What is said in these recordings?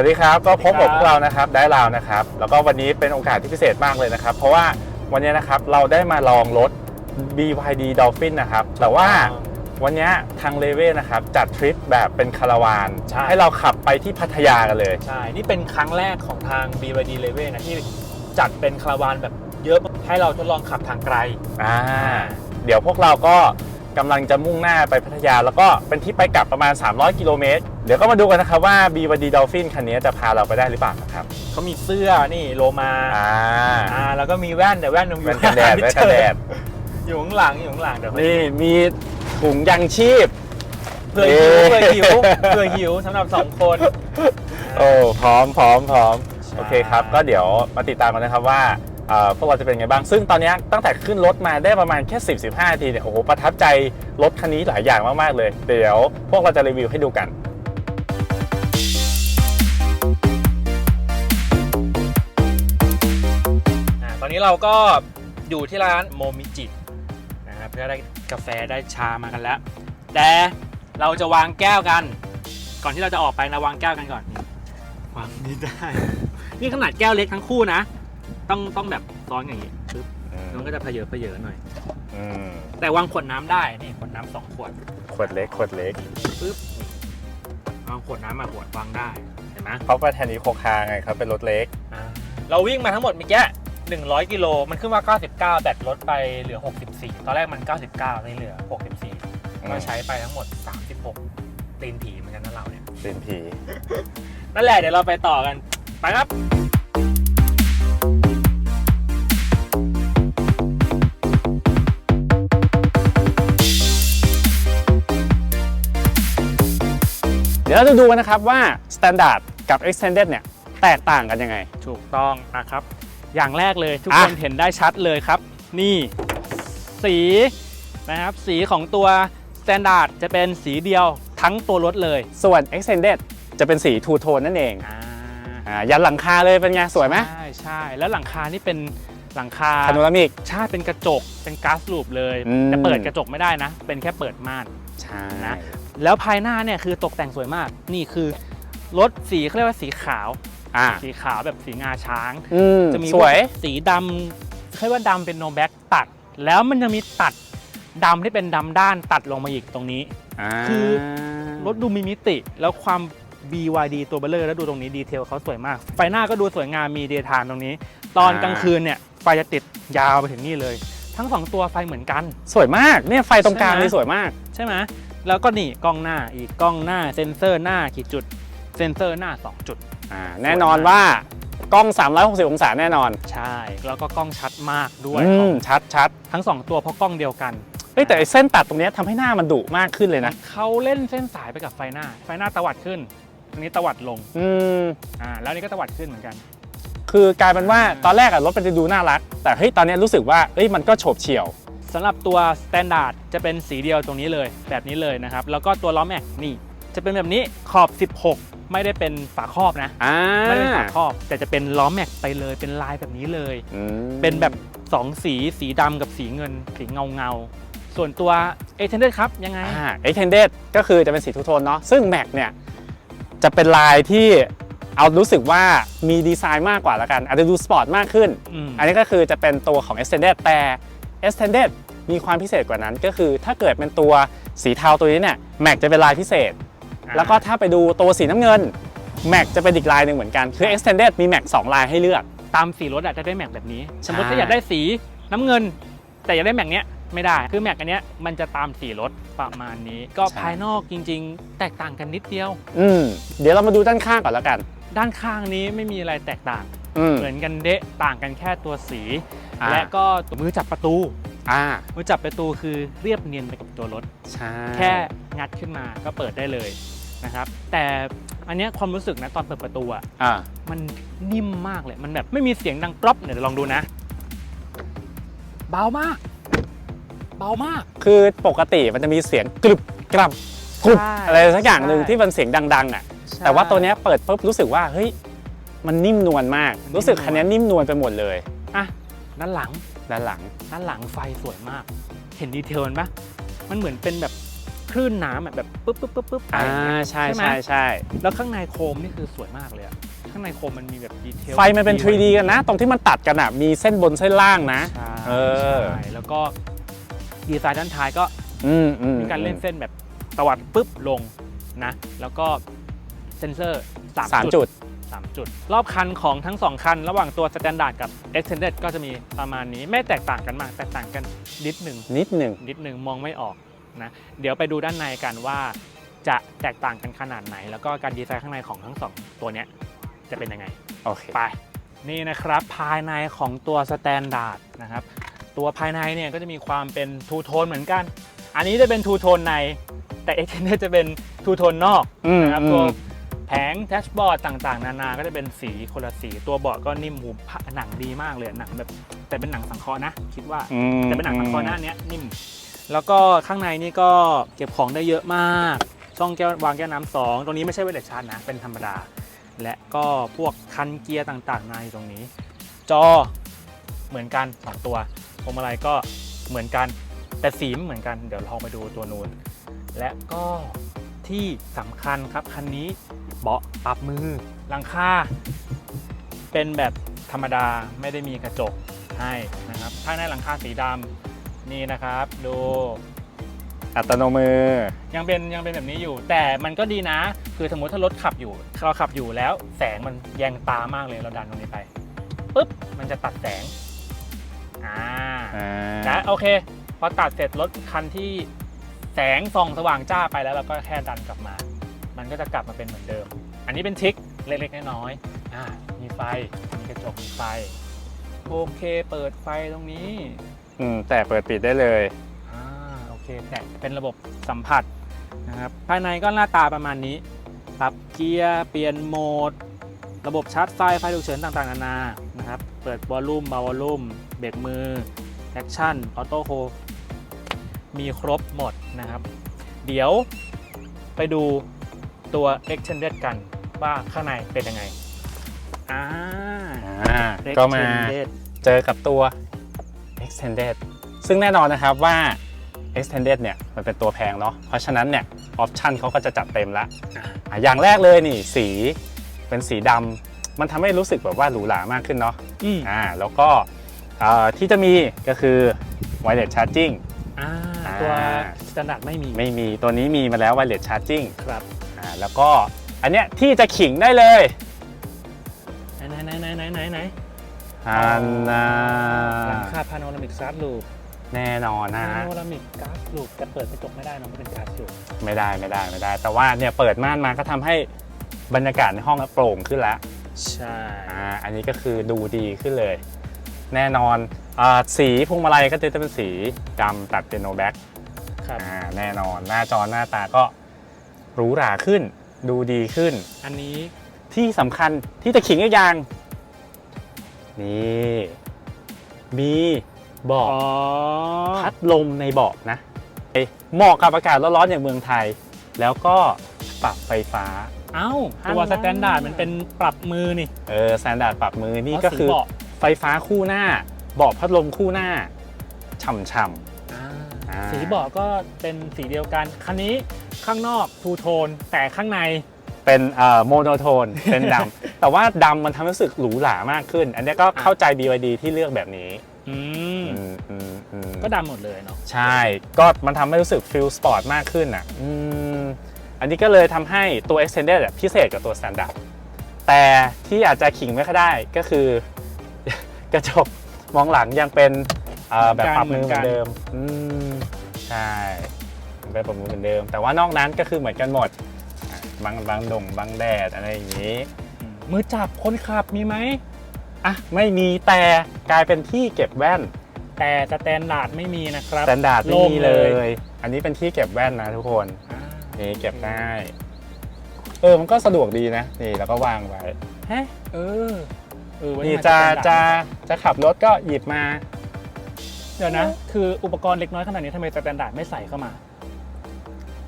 วัสดีครับ ก็พบกับสวัสดีครับพวกเรานะครับได้ลาวนะครับ แล้วก็วันนี้เป็นโอกาสที่พิเศษมากเลยนะครับ เพราะว่าวันนี้นะครับเราได้มาลองรถ BYD Dolphin นะครับ แต่ว่าวันนี้ทางเลเว่นะครับ จัดทริปแบบเป็นคาราวานใช่ให้เราขับไปที่พัทยากันเลย ใช่ นี่เป็นครั้งแรกของทาง BYD l e v e นะที่จัดเป็นคาราวานแบบเยอะให้เราทดลองขับทางไกลอ่าเดี๋ยวพวกเราก็ กำลังจะมุ่งหน้าไปพัทยา แล้วก็เป็นที่ไปกลับประมาณ 300 กิโลเมตร เดี๋ยวก็มาดูกันนะครับว่า BYD Dolphin คันนี้จะพาเราไปได้หรือเปล่านะครับ เขามีเสื้อนี่โลมาอ่าอ่าแล้วก็มีแว่นแต่แว่นยังอยู่แว่นกันแดดไม่แว่นเจกันอแดดอยู่ข้างหลังอยู่ข้างหลังเดี๋ยวนี่มีถุงยังชีพเพื่อหิวเอ๊ะเพื่อหิวเพื่อหิวสำหรับสองคน โอ้พร้อมพร้อมพร้อมใช่โอเคครับ ก็เดี๋ยวมาติดตามกันนะครับว่าเอ่อ พวกเราจะเป็นไงบ้าง ซึ่งตอนนี้ตั้งแต่ขึ้นรถมาได้ประมาณแค่ 10 15นาทีเนี่ยโอ้โหประทับใจรถคันนี้หลายอย่างมาก ๆ เลย เดี๋ยวพวกเราจะรีวิวให้ดูกันอ่าตอนนี้เราก็อยู่ที่ร้านโมมิจินะครับเพื่อได้กาแฟได้ชามากันแล้ว แต่เราจะวางแก้วกัน ก่อนที่เราจะออกไปนะวางแก้วกันก่อนนี่วางนี่ได้ นี่ขนาดแก้วเล็กทั้งคู่นะ ต้องต้องแบบซ้อนอย่างนี้ปึ๊บมันก็จะเพเยอะเพเยอะหน่อย อืมแต่วางขวดน้ำได้นี่ขวดน้ำสองขวดขวดเล็กขวดเล็กปึ๊บวางขวดน้ำมาขวดวางได้เห็นไหมเขาไปแทนนี้โคคาไงครับเป็นรถเล็ก อ่าเราวิ่งมาทั้งหมดเมื่อกี้100 กิโลมันขึ้นว่า 99 แบตลดไปเหลือ 64 ตอนแรกมัน 99นี่เหลือ 64 ก็ใช้ไปทั้งหมด 36ตีนผีเหมือนกันนะเราเนี่ย เป็นผี นั่นแหละเดี๋ยวเราไปต่อกัน ไปครับ เดี๋ยวเราจะดูกันนะครับว่า Standard กับ Extended เนี่ยแตกต่างกันยังไง ถูกต้องนะครับ อย่างแรกเลยทุกอะคนเห็นได้ชัดเลยครับ นี่ สีนะครับ สีของตัว Standard จะเป็นสีเดียวทั้งตัวรถเลย ส่วน Extended จะเป็นสี Two Tone นั่นเองอ่าอ่ายันหลังคาเลยเป็นไง สวยไหมใช่ใช่แล้วหลังคานี่เป็นหลังคาพาโนรามิกใช่เป็นกระจกเป็นก๊าซลูปเลยอืมแต่เปิดกระจกไม่ได้นะ เป็นแค่เปิดม่านใช่นะ แล้วภายหน้าเนี่ยคือตกแต่งสวยมาก นี่คือรถสีเขาเรียกว่าสีขาว อ่า สีขาวแบบสีงาช้าง อืมจะมีสวย สีดำเขาเรียกว่าดำเป็นโนแบ็กตัด แล้วมันจะมีตัดดำที่เป็นดำด้านตัดลงมาอีกตรงนี้าคือ รถดูมีมิติ แล้วความ BYD ตัวเบลเลอร์แล้วดูตรงนี้ดีเทลเขาสวยมาก ไฟหน้าก็ดูสวยงามมีเดย์ไทม์ตรงนี้ ตอนกลางคืนเนี่ยไฟจะติดยาวไปถึงนี่เลย ทั้งสองตัวไฟเหมือนกัน สวยมาก เนี่ยไฟตรงกลางใช่ไหม นี่สวยมาก ใช่ไหม แล้วก็นี่กล้องหน้าอีกกล้องหน้าเซ็นเซอร์หน้ากี่จุด เซ็นเซอร์หน้า 2 จุด อ่าแน่นอนว่ากล้อง 360 องศาแน่นอน ใช่ แล้วก็กล้องชัดมากด้วยอืขอมงชัดชัดทั้ง 2 ตัวเพราะกล้องเดียวกันเฮ้ยแต่ไอ้เส้นตัดตรงเนี้ยทำให้หน้ามันดุมากขึ้นเลยนะเขาเล่นเส้นสายไปกับไฟหน้า ไฟหน้าตวัดขึ้นอันนี้ตวัดลงอืมอ่าแล้วนี่ก็ตวัดขึ้นเหมือนกัน คือกลายเป็นว่าตอนแรกอะรถมันจะดูน่ารัก แต่เฮ้ยตอนเนี้ยรู้สึกว่าเอ้ยมันก็โฉบเฉี่ยว สำหรับตัว Standard จะเป็นสีเดียวตรงนี้เลยแบบนี้เลยนะครับ แล้วก็ตัวล้อแม็กนี่ จะเป็นแบบนี้ขอบ 16 ไม่ได้เป็นฝาครอบนะอ่าไม่ได้เป็นฝาครอบ แต่จะเป็นล้อแม็กไปเลยเป็นลายแบบนี้เลย อืมเป็นแบบ 2 สีสีดำกับสีเงิน สีเงาเงาๆส่วนตัว a อเทนเดครับยังไง อ่า extended ก็คือจะเป็นสีทูโทนเนาะซึ่ง Mac เนี่ยจะเป็นลายที่เอารู้สึกว่ามีดีไซน์มากกว่าละกัน อาจจะดูสปอร์ตมากขึ้น อืมอันนี้ก็คือจะเป็นตัวของ extended แต่ extended มีความพิเศษกว่านั้น ก็คือถ้าเกิดเป็นตัวสีเทาตัวนี้เนี่ย Mac จะเป็นลายพิเศษ แล้วก็ถ้าไปดูตัวสีน้ำเงิน Mac จะเป็นอีกลายหนึ่งเหมือนกันคือ extended มี Mac 2ลายให้เลือก ตามสีรถอาจจะได้แม็กแบบนี้ สมมติใช่ถ้าอยากได้สีน้ำเงิน แต่อยากได้แม็กเนี้ยไม่ได้ คือแม็กอันเนี้ยมันจะตามสีรถประมาณนี้ ก็ภายนอกจริง ๆ แตกต่างกันนิดเดียว อืมเดี๋ยวเรามาดูด้านข้างก่อนแล้วกัน ด้านข้างนี้ไม่มีอะไรแตกต่างอืม เหมือนกันเดะต่างกันแค่ตัวสี อ่า และก็ตัวมือจับประตู อ่ามือจับประตูคือเรียบเนียนไปกับตัวรถ ใช่แค่งัดขึ้นมาก็เปิดได้เลยนะครับ แต่อันเนี้ยความรู้สึกนะตอนเปิดประตูอะอ่ามันนิ่มมากเลย มันแบบไม่มีเสียงดังกรอบเดี๋ยวลองดูนะ เบามาก เบามาก คือปกติมันจะมีเสียงกรึบกรับกรุบใช่อะไรสักอย่างหนึ่งใช่ ที่มันเสียงดังๆอะ แต่ว่าตัวเนี้ยเปิดปุ๊บรู้สึกว่าเฮ้ย มันนิ่มนวลมากมันนิ่มรู้สึกคันเนี้ยนิ่มนวลไปหมดเลยอะด้านหลังด้านหลังด้านหลังไฟสวยมาก เห็นดีเทลมันปะมันเหมือนเป็นแบบคลื่นน้ำอะแบบปุ๊บปุ๊บปุ๊บปุ๊บไปอ่าใช่ใช่ไหมใช่ใช่แล้วข้างในโคมนี่คือสวยมากเลยอะข้างในโคมมันมีแบบดีเทลไฟมันเป็น 3D กันนะ ตรงที่มันตัดกันอะมีเส้นบนเส้นล่างนะใช่เออใช่แล้วก็ดีไซน์ด้านท้ายก็อืมอืมมีการเล่นเส้นแบบตวัดปุ๊บลงนะ แล้วก็เซนเซอร์สาม3จุจุดด 3 จุด รอบคันของทั้ง 2 คัน ระหว่างตัว Standard กับ Extended ก็จะมีประมาณนี้ ไม่แตกต่างกันมาก แตกต่างกันนิดหนึ่งนิดหนึ่งนิดหนึ่งมองไม่ออกนะ เดี๋ยวไปดูด้านในกันว่าจะแตกต่างกันขนาดไหน แล้วก็การดีไซน์ข้างในของทั้งสองตัวเนี้ยจะเป็นยังไง โอเค ไป นี่นะครับภายในของตัวสแตนดาร์ดนะครับ ตัวภายในเนี่ยก็จะมีความเป็นทูโทนเหมือนกัน อันนี้จะเป็นทูโทนใน แต่ e x t e n d e d จะเป็นทูโทนนอกอืมนะครับอืตัวม แผงแดชบอร์ดต่างๆ นานา ก็จะเป็นสีคนละสี ตัวเบาะก็นิ่มหูผ้าหนังดีมากเลยหนังแบบแต่เป็นหนังสังเคราะห์นะ คิดว่าอืมแต่เป็นหนังสังเคราะห์หน้าเนี้ยนิ่ม แล้วก็ข้างในนี่ก็เก็บของได้เยอะมาก ช่องแก้ววางแก้วน้ำสองตรงนี้ไม่ใช่เวลเลชาร์จนะ เป็นธรรมดา และก็พวกคันเกียร์ต่างๆในตรงนี้ จอเหมือนกัน2ตัวพวงมาลัยก็เหมือนกันแต่สีไม่เหมือนกันเดี๋ยวลองไปดูตัวนู้นและก็ที่สำคัญครับคันนี้ เบาะปรับมือ หลังคาเป็นแบบธรรมดาไม่ได้มีกระจกให้นะครับภายในหลังคาสีดำนี่นะครับ ดูอัตโนมือ ยังเป็นยังเป็นแบบนี้อยู่ แต่มันก็ดีนะ คือสมมติถ้ารถขับอยู่เราขับอยู่แล้ว แสงมันแยงตามากเลยเราดันตรงนี้ไปปุ๊บมันจะตัดแสงอ่าอ่านะโอเค พอตัดเสร็จรถคันที่แสงส่องสว่างจ้าไปแล้วเราก็แค่ดันกลับมา มันก็จะกลับมาเป็นเหมือนเดิม อันนี้เป็นทริคเล็กๆน้อยๆอ่ามีไฟมีกระจกมีไฟ โอเค เปิดไฟตรงนี้อืมแต่เปิดปิดได้เลยอ่าโอเคแต่เป็นระบบสัมผัสนะครับภายในก็หน้าตาประมาณนี้ปรับเกียร์เปลี่ยนโหมด ระบบชาร์จไฟไฟฉุกเฉินต่างๆนานานะครับเปิดวอลลุ่มเบาวอลลุ่มเบรกมือแอคชั่นออโต้โฮมีครบหมดนะครับ เดี๋ยวไปดู ตัว Extended กันว่าข้างในเป็นยังไงอ่า อ่าก็มา Extended เจอกับตัว extended ซึ่งแน่นอนนะครับว่า extended เนี่ยมันเป็นตัวแพงเนาะเพราะฉะนั้นเนี่ยออปชันเขาก็จะจัดเต็มละอะอะอย่างแรกเลยนี่สีเป็นสีดำมันทำให้รู้สึกแบบว่าหรูหรามากขึ้นเนาะ อืมอ่าแล้วก็เอ่อที่จะมีก็คือ wireless charging อ่าอ่าตัวสแตนดาร์ดไม่มีไม่มีตัวนี้มีมาแล้ว wireless charging ครับอ่า แล้วก็อันเนี้ยที่จะขิงได้เลยไหนไหนไหนไหนไหนไหนอันนาหลังคาพาโนรามิกการ์ดลูปแน่นอนนะพาฮะโนรามิกการ์ดลูปแต่เปิดกระจกไม่ได้เนอะมันเป็นการ์ดอยู่ไม่ได้ไม่ได้ไม่ได้ แต่ว่าเนี่ยเปิดม่านมาก็ทำให้บรรยากาศในห้องโปร่งขึ้นแล้วใช่อ่าอันนี้ก็คือดูดีขึ้นเลย แน่นอนอาสีพวงมาลัยก็จะเป็นสีดำตัดเป็นโนแบ็กครับอ่าแน่นอนหน้าจอหน้าตาก็ หรูหราขึ้น ดูดีขึ้น อันนี้ที่สำคัญที่จะขิงอีกอย่าง นี่มีเบาะอ๋อพัดลมในเบาะนะเอ๊ะเหมาะกับอากาศร้อนๆอย่างเมืองไทย แล้วก็ปรับไฟฟ้า เอ้าอันตัวนั้นสแตนดาร์ดมันเป็นปรับมือนี่ เออแซนดาร์ดปรับมือนี่เพราะก็คือสีเบาะไฟฟ้าคู่หน้าเบาะพัดลมคู่หน้าช่ำอ่าสีเบาะก็เป็นสีเดียวกันคันนี้ ข้างนอกทูโทนแต่ข้างในๆเป็นเอ่อโมโนโทนเป็นดำ แต่ว่าดำมันทำให้รู้สึกหรูหรามากขึ้น อันนี้ก็เข้าใจ BYD ที่เลือกแบบนี้อืมอืมอืมอืมก็ดำหมดเลยเนาะใช่ก็มันทำให้รู้สึกฟิลสปอร์ตมากขึ้นอะอืมอันนี้ก็เลยทำให้ตัว Extended อะพิเศษกว่าตัว Standard แต่ที่อาจจะขิงไม่ค่อยได้ก็คือกระจกมองหลังยังเป็นเอ่อแบบปรับมือเหมือนเดิมอืมใช่ ยังเป็นปรับมือเหมือนเดิม แต่ว่านอกนั้นก็คือเหมือนกันหมดอะบางบางดงบางแดดอะไรอย่างนี้อืมมือจับคนขับมีไหมอะไม่มีแต่กลายเป็นที่เก็บแว่นแต่สแตนดาร์ดไม่มีนะครับสแตนดาร์ดไม่โล่งมีเลเลยยอันนี้เป็นที่เก็บแว่นนะทุกคนอ่านี่เก็บได้เออมันก็สะดวกดีนะนี่แล้วก็วางไว้เฮ้เออเออไว้นี่ทำไมจะสแตนดาร์ดจะจะขับรถก็หยิบมา เดี๋ยวนะ คืออุปกรณ์เล็กน้อยขนาดนี้ทำไมสแตนดาร์ดไม่ใส่เข้ามา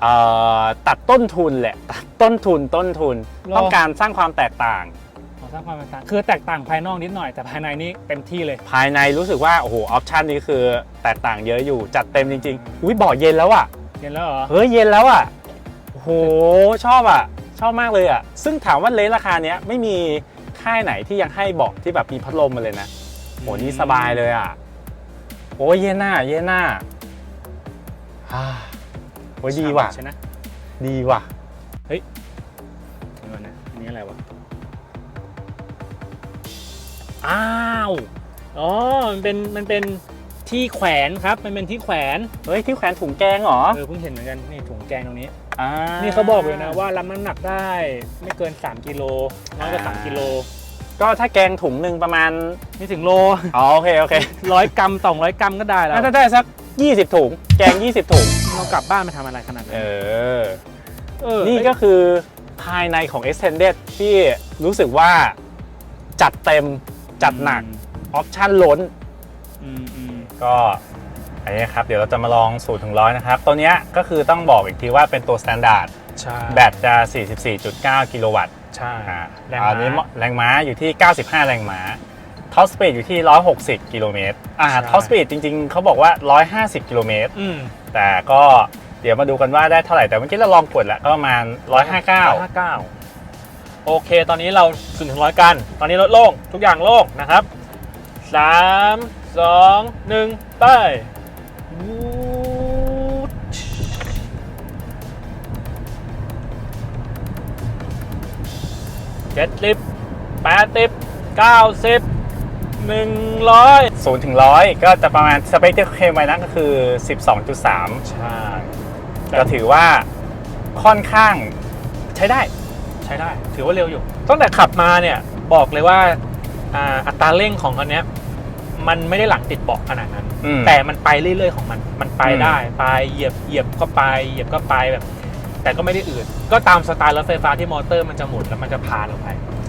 เอ่อตัดต้นทุนแหละตัดต้นทุนต้นทุน หรอ ต้องการสร้างความแตกต่าง ขอสร้างความแตกต่างคือแตกต่างภายนอกนิดหน่อยแต่ภายในนี่เต็มที่เลย ภายในรู้สึกว่าโอ้โหออปชันนี้คือแตกต่างเยอะอยู่จัดเต็มจริงๆอุ้ยเบาะเย็นแล้วอะเห็นแล้วเหรอเฮ้ยเย็นแล้วอะโอ้โหชอบอะ ชอบมากเลยอะ ซึ่งถามว่าเลนส์ราคาเนี้ยไม่มีค่ายไหนที่ยังให้เบอกที่แบบมีพัดลมมาเลยนะโหนี่สบายเลยอะโอ้ยเย็นหน้าเย็นหน้าอ่า โอ้ยดีว่ะ ใช่ไหมดีว่ะเดี๋ยวก่อนนะอันนี้อะไรวะ อ้าว อ๋อ มันเป็น มันเป็นที่แขวนครับ มันเป็นที่แขวน เฮ้ยที่แขวนถุงแกงเหรอเออเพิ่งเห็นเหมือนกัน นี่ถุงแกงตรงนี้ อ่านี่เขาบอกเลยนะว่ารับน้ำหนักได้ไม่เกิน 3กิโลน้อยกว่าอ่า3กิโล ก็ถ้าแกงถุงหนึ่งประมาณไม่ถึงโล อ๋อโอเคโอเคร้อยกรัมสองร้อยกรัมก็ได้แล้วน่าจะได้สัก 20 ถุง แกง 20 ถุง เรากลับบ้านไปทำอะไรขนาดนั้นเออเออนี่ก็คือภายในของ Extended ที่รู้สึกว่าจัดเต็มจัดหนักออปชั่นล้น อืมอืมก็อันนี้ครับ เดี๋ยวเราจะมาลองสูตรถึงร้อยนะครับ ตัวเนี้ยก็คือต้องบอกอีกทีว่าเป็นตัว Standard ใช่แบตจะ 44.9 กิโลวัตต์ใช่ อ่าแรงอันนี้ม้าแรงม้าอยู่ที่ 95 แรงม้า ท็อปสปีดอยู่ที่ 160 กิโลเมตรอ่าใช่ ท็อปสปีดจริง ๆเขาบอกว่า 150 กิโลเมตร อืมแต่ก็เดี๋ยวมาดูกันว่าได้เท่าไหร่ แต่เมื่อกี้เราลองกดแล้วก็ประมาณ 159 159โอเค ตอนนี้เราถึงถึงร้อยกัน ตอนนี้รถโล่งทุกอย่างโล่งนะครับ3 2 1ไปวูดเจ็ดสิบแปดสิบเก้าสิบ หนึ่งร้อยศูนย์ถึงร้อยก็จะประมาณสเปคที่เขาเคลมไว้นั่นก็คือ 12.3 ใช่ ก็ถือว่าค่อนข้างใช้ได้ ใช้ได้ ถือว่าเร็วอยู่ ตั้งแต่ขับมาเนี่ย บอกเลยว่าอ่าอัตราเร่งของคันเนี้ยมันไม่ได้หลังติดเบาะขนาดนั้นอืมแต่มันไปเรื่อยๆของมัน มันไปอืมได้ ไปเหยียบเหยียบก็ไปเหยียบก็ไปแบบ แต่ก็ไม่ได้อืดก็ตามสไตล์รถไฟฟ้าที่มอเตอร์มันจะหมุนแล้วมันจะพาลงไป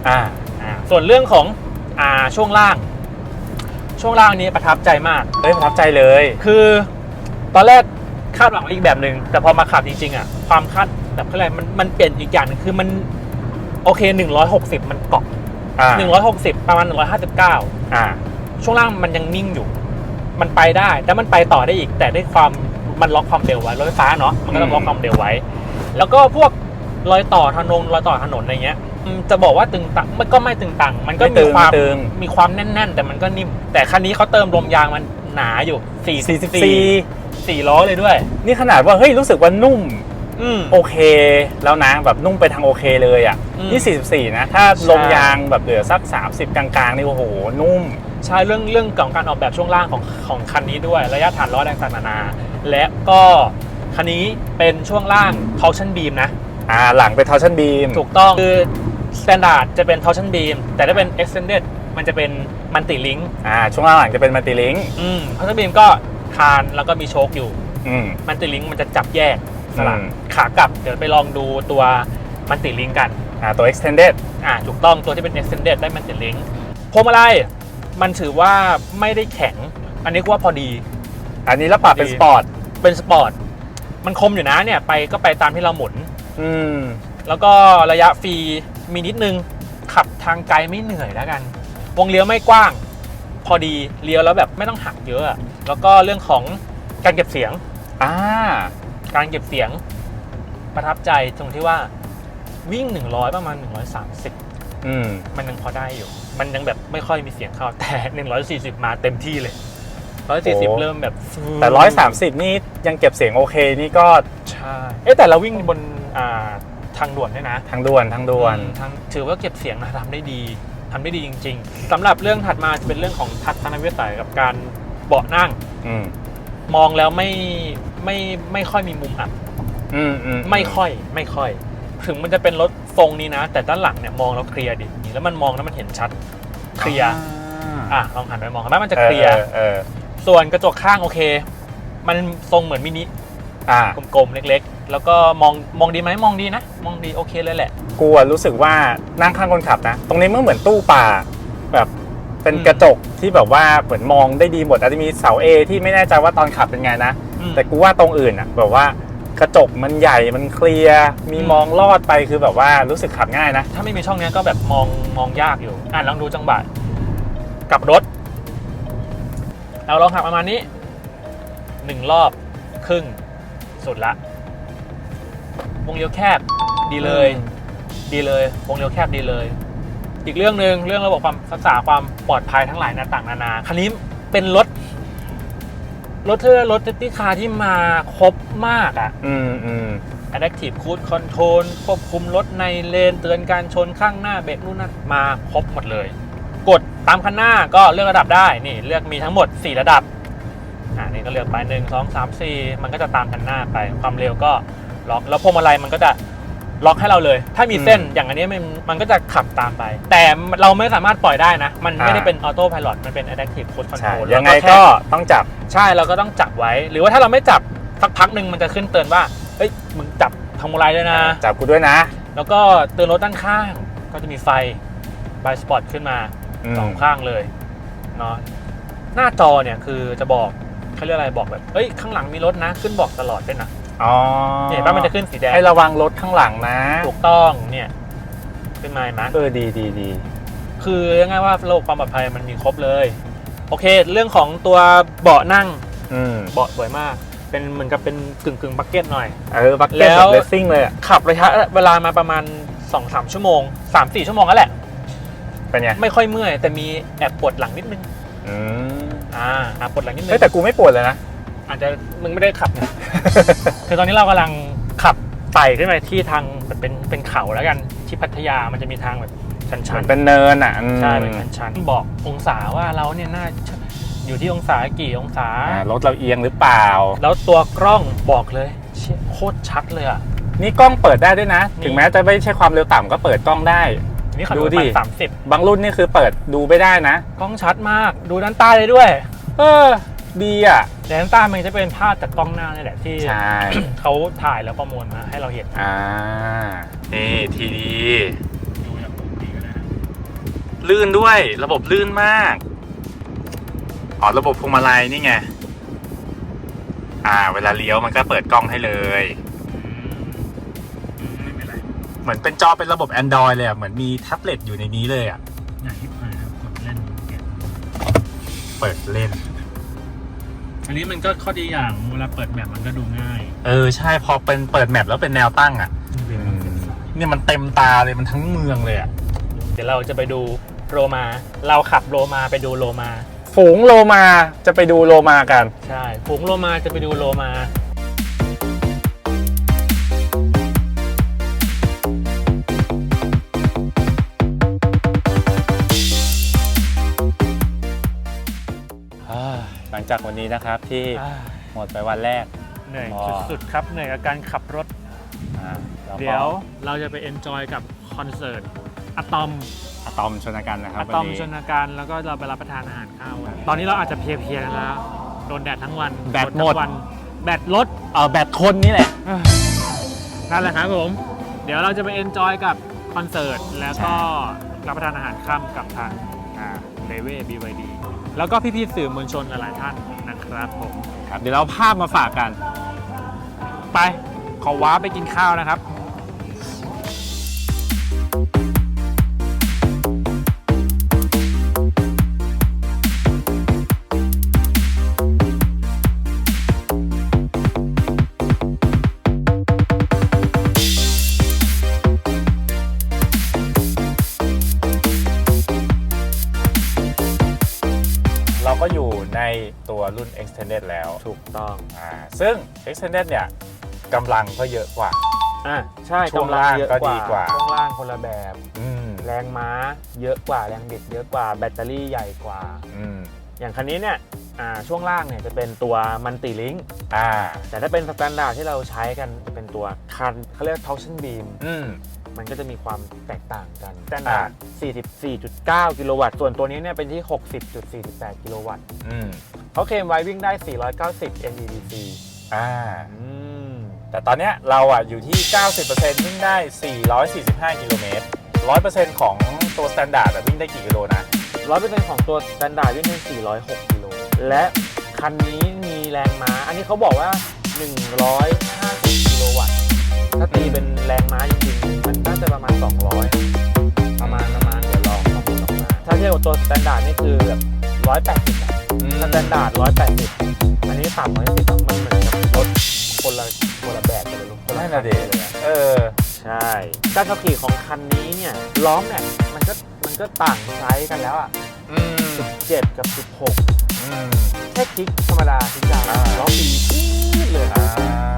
อ่าอ่าส่วนเรื่องของอ่าช่วงล่าง ช่วงล่างนี้ประทับใจมาก เฮ้ยประทับใจเลย คือตอนแรกคาดหวังไว้อีกแบบหนึ่งแต่พอมาขับจริงๆอะความคาดแบบอะไรมันมันเปลี่ยนอีกอย่างหนึงคือมันโอเค 160 มันเกาะอ่า160 ประมาณ 159อ่าช่วงล่างมันยังนิ่งอยู่ มันไปได้แต่มันไปต่อได้อีก แต่ด้วยความมันล็อกความเร็วไว้รถไฟฟ้าเนาะมันก็ต้องล็อกความเร็วไว้ แล้วก็พวกรอยต่อถนนรอยต่อถนนอะไรเงี้ยอืม จะบอกว่าตึงตังมันก็ไม่ตึงตังมันก็ไม่ตึมีงความไม่ตึงมีความแน่น ๆ แต่มันก็นิ่ม แต่คันนี้เขาเติมลมยางมันหนาอยู่ 4 44สี่ล้อเลยด้วย นี่ขนาดว่าเฮ้ยรู้สึกว่านุ่มอืมโอเค แล้วนะแบบนุ่มไปทางโอเคเลยอะอืมนี่44นะ ถ้าใช่ลมยางแบบเหลือสัก 30 กลางๆนี่โอ้โหนุ่มใช่เรื่องเรื่องของการออกแบบช่วงล่างของของคันนี้ด้วย ระยะฐานล้อแรงต่างๆนานา และก็คันนี้เป็นช่วงล่าง torsion beam นะอ่าหลังเป็นทอร์ชันบีมถูกต้องคือ standard จะเป็น torsion beam แต่ถ้าเป็น extended มันจะเป็น multi link อ่าช่วงหลังจะเป็นมัลติลิงอืม torsion beam ก็คานแล้วก็มีโชคอยู่อืม multi link มันจะจับแยกสลับอืมขากลับเดี๋ยวไปลองดูตัว multi link กันอ่าตัว extended อ่าถูกต้องตัวที่เป็น extended ได้ multi link พวงมาลัยมันถือว่าไม่ได้แข็ง อันนี้ก็ว่าพอดี อันนี้แล้วปรับเป็นดีสปอร์ตเป็นสปอร์ตมันคมอยู่นะเนี่ยไปก็ไปตามที่เราหมุน อืมแล้วก็ระยะฟรี มีนิดนึงขับทางไกลไม่เหนื่อยแล้วกัน วงเลี้ยวไม่กว้าง พอดีเลี้ยวแล้วแบบไม่ต้องหักเยอะอะ แล้วก็เรื่องของการเก็บเสียงอ่าการเก็บเสียงประทับใจตรงที่ว่าวิ่ง 100 ประมาณ 130 อืมมันยังพอได้อยู่ มันยังแบบไม่ค่อยมีเสียงเข้าแต่ 140 มาเต็มที่เลยโอ้140 เริ่มแบบแต่ 130 นี่ยังเก็บเสียงโอเคนี่ก็ใช่เอ๊ะแต่เราวิ่งบนอ่า ทางด่วนด้วยนะทางด่วนทางด่วนอืมทางถือว่าเก็บเสียงนะทำได้ดีทำได้ดีจริง ๆสำหรับเรื่องถัดมาจะเป็นเรื่องของทัศนวิสัยกับการเบาะนั่ง อืมมองแล้วไม่ไม่ไม่ค่อยมีมุมอับ อืมอืมไม่ค่อยไม่ค่อย ถึงมันจะเป็นรถทรงนี้นะ แต่ด้านหลังเนี่ยมองแล้วเคลียร์ดิแล้วมันมองแล้วมันเห็นชัดเคลียร์อ่าอะลองหันไปมองเห็นไหมมันจะเคลียร์ออเออส่วนกระจกข้างโอเค มันทรงเหมือนมินิอ่ากลมๆเล็กๆ แล้วก็มองมองดีไหมมองดีนะ มองดีโอเคเลยแหละ กูอะรู้สึกว่านั่งข้างคนขับนะ ตรงนี้มันเหมือนตู้ป่าแบบเป็นอืม กระจกที่แบบว่าเหมือนมองได้ดีหมดอาจจะมีเสา A ที่ไม่แน่ใจว่าตอนขับเป็นไงนะ อืม แต่กูว่าตรงอื่นอะแบบว่ากระจกมันใหญ่มันเคลียร์มีอืม มองลอดไปคือแบบว่ารู้สึกขับง่ายนะ ถ้าไม่มีช่องเนี้ยก็แบบมองมองยากอยู่ อะลองดูจังหวะกลับรถ เราลองขับประมาณนี้หนึ่งรอบครึ่งสุดละ วงเลี้ยวแคบดีเลย ดีเลยวงเลี้ยวแคบดีเลย อีกเรื่องหนึ่งเรื่องระบบความรักษาความปลอดภัยทั้งหลายหนาต่างนานาคันนี้เป็นรถรถเทอร์รถติคาที่มาครบมากอะอืมอืม Adaptive Cruise Control ควบคุมรถในเลนเตือนการชนข้างหน้าเบรกนู่นนั่นมาครบหมดเลย กดตามคันหน้าก็เลือกระดับได้นี่เลือกมีทั้งหมด 4 ระดับอ่านี่ก็เลือกไป 1 2 3 4 มันก็จะตามคันหน้าไปความเร็วก็ ล็อกแล้วพวงมาลัยมันก็จะล็อกให้เราเลย ถ้ามีเส้นอย่างอันนี้มันมันก็จะขับตามไป แต่เราไม่สามารถปล่อยได้นะ มันไม่ได้เป็นออโต้พายロมันเป็น Adaptive Cruise ใช่ Control ยังไงแล้วแค่ก็ต้องจับใช่เราก็ต้องจับไว้ หรือว่าถ้าเราไม่จับสักพักหนึ่งมันจะขึ้นเตือนว่าเฮ้ยมึงจับทำอะไรด้วยนะ จับกูด้วยนะ แล้วก็เตือนรถด้านข้างก็จะมีไฟไฟสปอตขึ้นมามสองข้างเลยเนาะหน้าจอเนี่ยคือจะบอกเขาเรียกอะไรบอกแบบเอ้ยข้างหลังมีรถนะขึ้นบอกตลอดด้วยนะ อ๋อเนี่ยเห็นป่ะมันจะขึ้นสีแดงให้ระวังรถข้างหลังนะ ถูกต้องเนี่ยขึ้นมาเห็นไหมเออดีดีดีคือยังไงว่าระบบความปลอดภัยมันมีครบเลย โอเค เรื่องของตัวเบาะนั่งอืมเบาะสวยมาก เป็นเหมือนกับเป็นกึ่งกึ่งบักเก็ตหน่อยเออบักเก็ตแล้แบวบเลสซิ่งเลยอะขับระยะเวลามาประมาณ2-3ชั่วโมง3-4ชั่วโมงแล้วแหละเป็นไงไม่ค่อยเมื่อยแต่มีแอบปวดหลังนิดนึง อืมอ่าอ่าปวดหลังนิดนึเฮ้ยงแต่กูไม่ปวดเลยนะ อาจจะมึงไม่ได้ขับไง คือตอนนี้เรากำลังขับไต่ขึ้นไปที่ทางแบบเป็นเป็นเขาแล้วกันที่พัทยามันจะมีทางแบบชันเหชัมือนนเป็นเนินอะอืมใช่เป็นชันชันๆบอกองศาว่าเราเนี่ยน่าจะอยู่ที่องศากี่องศา อ่ารถเราเอียงหรือเปล่า แล้วตัวกล้องบอกเลยเชี่ยโคตรชัดเลยอะ นี่กล้องเปิดได้ด้วยนะ นี่ ถึงแม้จะไม่ใช่ความเร็วต่ำก็เปิดกล้องได้ นี่ขับดูดูดิดิสามสิบบางรุ่นนี่คือเปิดดูไม่ได้นะ กล้องชัดมาก ดูด้านใต้เลยด้วย เออ ดีอะ แต่ด้านใต้มันจะเป็นภาพจากกล้องหน้านี่แหละที่ใช่ เขาถ่ายแล้วประมวลมาให้เราเห็น อ่า นี่ทีดีดูจากตรงนี้ก็ได้ลื่นด้วย ระบบลื่นมาก อ๋อ ระบบพวงมาลัยนี่ไง อ่า เวลาเลี้ยวมันก็เปิดกล้องให้เลยไม่เป็นไรเหมือนเป็นจอเป็นระบบ Android เลยอะ เหมือนมีแท็บเล็ตอยู่ในนี้เลยอะ อย่างที่ผ่านครับกดเล่นเกมเปิดเล่น อันนี้มันก็ข้อดีอย่างเวลาเปิดแมปมันก็ดูง่าย เออใช่พอเป็นเปิดแมปแล้วเป็นแนวตั้งอะเนี่ยมันเต็มตาเลยมันทั้งเมืองเลยอะเดี๋ยวเราจะไปดูโรมา เราขับโรมาไปดูโรมา ฝูงโลมาจะไปดูโลมากัน ใช่ ฝูงโรมาจะไปดูโรมา จากวันนี้นะครับที่หมดไปวันแรก เหนื่อยอ๋อ สุดๆครับเหนื่อยกับการขับรถ อ่าราก็เดี๋ยวเราจะไปเอนจอยกับคอนเสิร์ตอะตอมอะตอมชนกันนะครับอะวันตอมนี้ชนการแล้วก็เราไปรับประทานอาหารข้าวกันตอนนี้เราอาจจะเพลียๆกันแล้วโดนแดดทั้งวันแบตฝนหมทั้ดงวันแบตลด เออแบตคนนี่แหละเอ้ยนั่นแหละครับผม เดี๋ยวเราจะไปเอนจอยกับคอนเสิร์ต แล้วก็รับประทานอาหารค่ำกับทางเลเว่บีวดี แล้วก็พี่ๆสื่อมวลชนหลายๆท่านนะครับผมครับเดี๋ยวเราภาพมาฝากกัน ไปขอว้าไปกินข้าวนะครับ extended แล้ว ถูกต้องอ่าซึ่ง extended เนี่ยกำลังก็เยอะกว่า อะใช่ช่วงกำลัล่างเยอะก็ดีกว่า ช่วงล่างคนละแบบ อืมแรงม้าเยอะกว่า แรงบิดเยอะกว่า แบตเตอรี่ใหญ่กว่า อืมอย่างคันนี้เนี่ยอ่าช่วงล่างเนี่ยจะเป็นตัวมันติลิงอ่าแต่ถ้าเป็นสแตนดาร์ดที่เราใช้กันจะเป็นตัวคันเขาเรียก torsion beam อืม มันก็จะมีความแตกต่างกันสแตนดาร์ด44.9 กิโลวัตต์ ส่วนตัวนี้เนี่ยเป็นที่ 60.48 กิโลวัตต์อืมเขาเคลมไว้วิ่งได้ 490 NEDC อ่าอืม แต่ตอนเนี้ยเราอะอยู่ที่ 90%วิ่งได้ 445 กิโลเมตร 100%ของตัวสแตนดาร์ดแบบวิ่งได้กี่กิโลนะ100%ของตัวสแตนดาร์ดวิ่งได้406 กิโล และคันนี้มีแรงม้า อันนี้เขาบอกว่า 150 กิโลวัตต์ ถ้าตีเป็นแรงม้าจริงๆ มันน่าจะประมาณ 200 ประมาณประมาณเดี๋ยวลองข้อมูลออกมา ถ้าเทียบกับตัวสแตนดาร์ดนี่คือแบบ180อะสแตนดาร์ด180 อันนี้ต่ำกว่านิดนึงมันเหมือนกับรถคนละคนละแบบกันเลยคนละนั่นน่ะดิเออ ใช่การขับขี่ของคันนี้เนี่ยล้อแม็กมันก็มันก็ต่างไซส์กันแล้วอะอืม17กับ 16 อืม แค่คลิกธรรมดาทุกอย่างอ่า ล้อปีปี๊ดเลยอ่า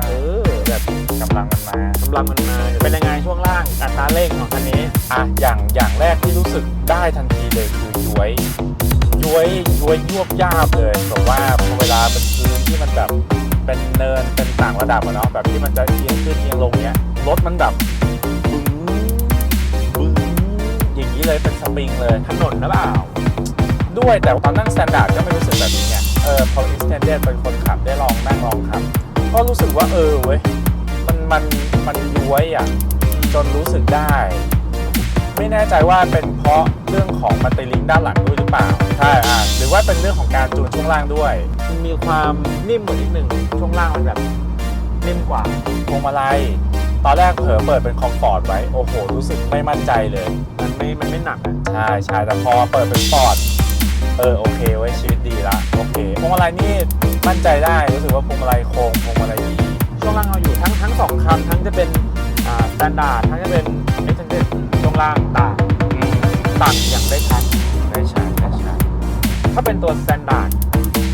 มันมากำลังมันมาเป็นยังไงช่วงล่างอัตราเร่งของคันนี้ อะอย่างอย่างแรกที่รู้สึกได้ทันทีเลยคือย้วยย้วยย้วยยวบยาบเลยแบบว่าพอเวลาเป็นพื้นที่มันแบบเป็นเนินเป็นต่างระดับอะเนาะแบบที่มันจะเอียงขึ้นเอียงลงเนี้ยรถมันแบบบึ้งบึ้งอย่างนี้เลยเป็นสปริงเลยถนนหรือเปล่าด้วยแต่ตอนนั่งสแตนดาร์ดก็ไม่รู้สึกแบบนี้ไงเออพอ extended เป็นคนขับได้ลองนั่งลองขับก็รู้สึกว่าเออเว้ย มันมันมันย้วยอะจนรู้สึกได้ ไม่แน่ใจว่าเป็นเพราะเรื่องของมาเตอร์ลิงด้านหลังด้วยหรือเปล่าใช่อะหรือว่าเป็นเรื่องของการจูนช่วงล่างด้วย มันมีความนิ่มกว่านิดหนึ่งช่วงล่างมันแบบนิ่มกว่าพวงมาลัยตอนแรกเผลอเปิดเป็นคอมฟอร์ตไว้โอ้โห รู้สึกไม่มั่นใจเลย มันไม่มันไม่หนักอะใช่ใช่แต่พอเปิดเป็นสปอร์ตเออโอเคเว้ยชีวิตดีละโอเคพวงมาลัยนี่มั่นใจได้รู้สึกว่าพวงมาลัยโค้งพวงมาลัยดี ช่วงล่างเราอยู่ทั้งทั้งสองคันทั้งจะเป็นอ่าสแตนดาร์ดทั้งจะเป็นเอ็กซ์เทนช่วงล่างต่างอืมต่างอย่างได้ชัดได้ใช่ได้ใช่ถ้าเป็นตัวสแตนดาร์ด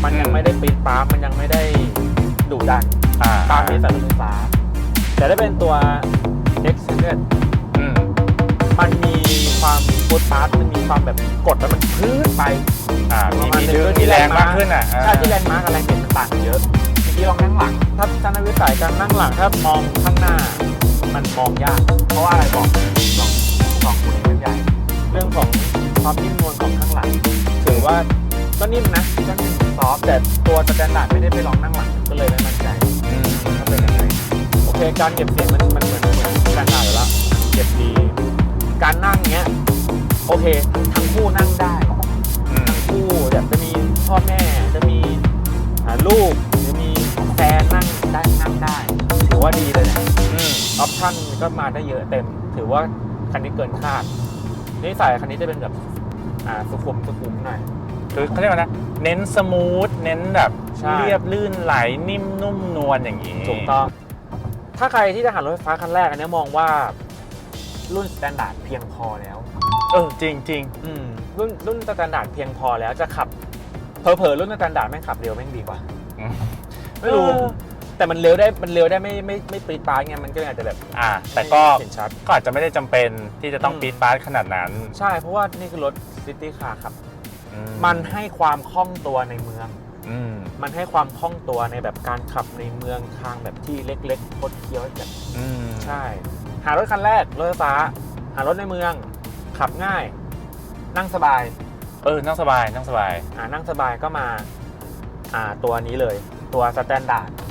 มันยังอืมไม่ได้ปีนป้าร์มมันยังไม่ได้ดุดันอ่าตามที่สายรถไฟฟ้าแต่ถ้าเป็นตัว X เนี่ยอืมมันมีความฟูดพาร์ทมันมีความแบบกดแล้วมันพื้นไปอ่ามีประมาณมีหนึ่งดึงด้วยมีแรงที่แรงมากม้าขึ้นอะใช่ที่แรงม้ากับแรงเบรกมันต่างกันเยอะ เมื่อกี้ลองนั่งหลัง ถ้าทัศนวิสัยการนั่งหลังถ้ามองข้างหน้า มันมองยาก เพราะว่าอะไรบอกสองสองคุณมันใหญ่ เรื่องของความนิ่มนวลของข้างหลัง ถือว่าก็นิ่มนะก็นิ่มซอฟต์แต่ตัวสแตนดาร์ดไม่ได้ไปลองนั่งหลังก็เลยไม่มั่นใจอืมว่าเป็นยังไงโอเคการเก็บเสียงมันมันเหมือนเหมือนสแตนดาร์ดอยู่แล้วเก็บดี การนั่งเงี้ยโอเคทั้งคู่นั่งได้อืมคู่จะมีพ่อแม่จะมีลูก ได้นั่งได้ ถือว่าดีเลยนะอืมออปชั่นก็มาได้เยอะเต็ม ถือว่าคันนี้เกินคาดนิสัยคันนี้จะเป็นแบบอ่าสุขุมสุขุมหน่อยคือเขาเรียกว่านะเน้นสมูทเน้นแบบใช่เรียบลื่นไหลนิ่มนุ่มนวลอย่างนี้ถูกต้อง ถ้าใครที่จะหารถไฟฟ้าคันแรกอันนี้มองว่ารุ่นสแตนดาร์ดเพียงพอแล้ว เออจริงจริงอืมรุ่นรุ่นสแตนดาร์ดเพียงพอแล้วจะขับเผลอๆรุ่นสแตนดาร์ดแม่งขับเร็วแม่งดีกว่าอืมไม่รู้เออ แต่มันเร็วได้มันเร็วได้ไม่ไม่ไม่ปรีดปรานไงมันก็เลยอาจจะแบบอ่า แต่ก็เห็นชัด ก็อาจจะไม่ได้จำเป็นที่จะต้องอืม ปีดปาร์ตขนาดนั้นใช่เพราะว่านี่คือรถซิตี้คาร์ครับ อืมันให้ความคล่องตัวในเมือง อืมมันให้ความคล่องตัวในแบบการขับในเมืองทางแบบที่เล็กๆคดเคี้ยวแบบอืมใช่ หารถคันแรกรถไฟฟ้า หารถในเมือง ขับง่าย นั่งสบาย เออนั่งสบายนั่งสบาย อ่านั่งสบายก็มาอ่าตัวนี้เลย ตัวสแตนดาร์ดอืม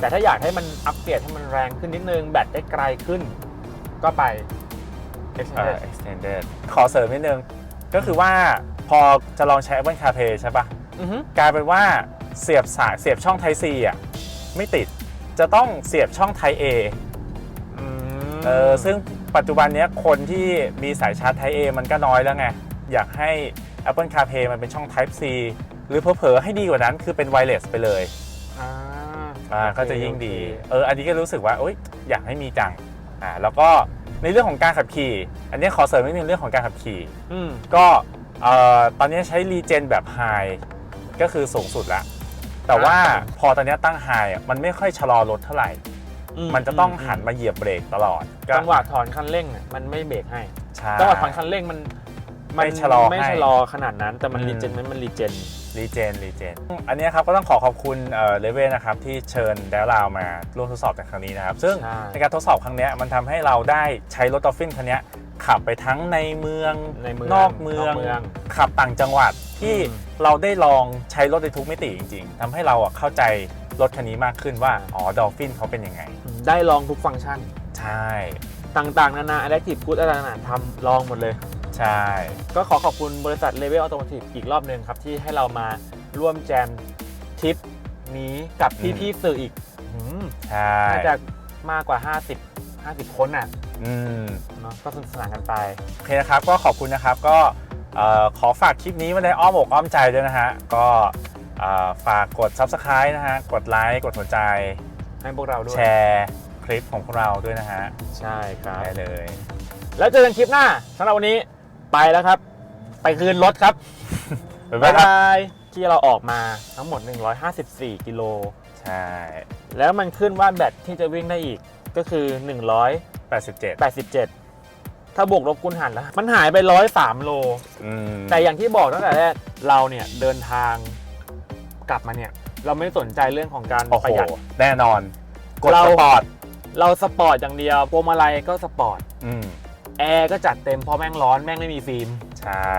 แต่ถ้าอยากให้มันอัปเกรดให้มันแรงขึ้นนิดนึง แบตได้ไกลขึ้น ก็ไปเอ่ Extended อ extended ขอเสริมนิดนึง ก็คือว่าพอจะลองใช้ Apple CarPlay ใช่ปะอือฮึกลายเป็นว่าเสียบสายเสียบช่อง Type C อะไม่ติดจะต้องเสียบช่อง Type A อืมเออซึ่งปัจจุบันเนี้ยคนที่มีสายชาร์จ Type A มันก็น้อยแล้วไง อยากให้ Apple CarPlay มันเป็นช่อง Type C หรือเผลอๆให้ดีกว่านั้นคือเป็น wireless ไปเลยอ่าอ่าโอเคก็จะยิ่งดีโอเคเออ อันนี้ก็รู้สึกว่าโอ๊ยอยากให้มีจัง อ่า แล้วก็ในเรื่องของการขับขี่ อันนี้ขอเสริมนิดนึงเรื่องของการขับขี่ อืมก็เอ่อตอนนี้ใช้รีเจนแบบไฮก็คือสูงสุดละ แต่ว่าพอตอนนี้ตั้งไฮอะมันไม่ค่อยชะลอรถเท่าไหร่ มันจะต้องหันมาเหยียบเบรกตลอดก็จังหวะถอนคันเร่งอะมันไม่เบรกให้ใช่จังหวะถอนคันเร่งมันไม่ชะลอไม่ให้ชะลอขนาดนั้นแต่มันอืมรีเจนมันมันรีเจน รีเจนรีเจนอันนี้ครับก็ต้องขอขอบคุณเลเวลนะครับที่เชิญแดลาวมาร่วมทดสอบในครั้งนี้นะครับ ซึ่งใช่ในการทดสอบครั้งเนี้ยมันทำให้เราได้ใช้รถดอฟฟินคันเนี้ยขับไปทั้งในเมืองในเมืองนอกเมืองนอกเมือง ขับต่างจังหวัดที่อืมเราได้ลองใช้รถในทุกมิติจริง ๆทำให้เราอะเข้าใจรถคันนี้มากขึ้นว่าอ๋อดอฟฟินเขาเป็นยังไง ได้ลองทุกฟังก์ชัน ใช่ ต่างๆ นานา Adaptive Good อะไรต่างๆทำลองหมดเลย ใช่ ก็ขอขอบคุณบริษัท Level Automotive อีกรอบหนึ่งครับ ที่ให้เรามาร่วมแจมทริปนี้กับพี่ๆสื่ออีกหืมใช่ น่าจะมากกว่า 50 50 คนอะอืมเนาะก็สนุกสนานกันไป โอเคนะครับ ก็ขอบคุณนะครับ ก็เอ่อขอฝากคลิปนี้ไว้ในอ้อมอกอ้อมใจด้วยนะฮะ ก็เอ่อฝากกด Subscribe นะฮะ กดไลค์ กดหัวใจ ให้พวกเราด้วย แชร์คลิปของพวกเราด้วยนะฮะใช่ครับ ได้เลย แล้วเจอกันคลิปหน้าสำหรับวันนี้ ไปแล้วครับ ไปคืนรถครับบ๊ายบ๊ายบายครับบายที่เราออกมาทั้งหมด 154 กิโล ใช่ แล้วมันขึ้นว่าแบตที่จะวิ่งได้อีกก็คือ87 187 ถ้าบวกลบคูณหารแล้ว มันหายไป 103 โลอืมแต่อย่างที่บอกตั้งแต่แรกเราเนี่ยเดินทางกลับมาเนี่ย เราไม่สนใจเรื่องของการโอ้โหประหยัดแน่นอน กดเราสปอร์ต เราสปอร์ตอย่างเดียวพวงมาลัยก็สปอร์ตอืม แอร์ก็จัดเต็มเพราะแม่งร้อนแม่งไม่มีฟิล์ม ใช่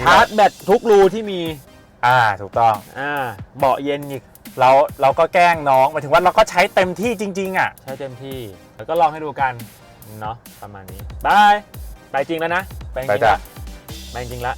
ชาร์จแบตทุกรูที่มี อ่าถูกต้อง อ่าเบาะเย็นอีกเราเราก็แกล้งน้องหมายถึงว่าเราก็ใช้เต็มที่จริง ๆ อะ ใช้เต็มที่ แล้วก็ลองให้ดูกันเนาะประมาณนี้บายไปจริงแล้วนะ ไปจริงไปๆจ้ะละไปจริงละ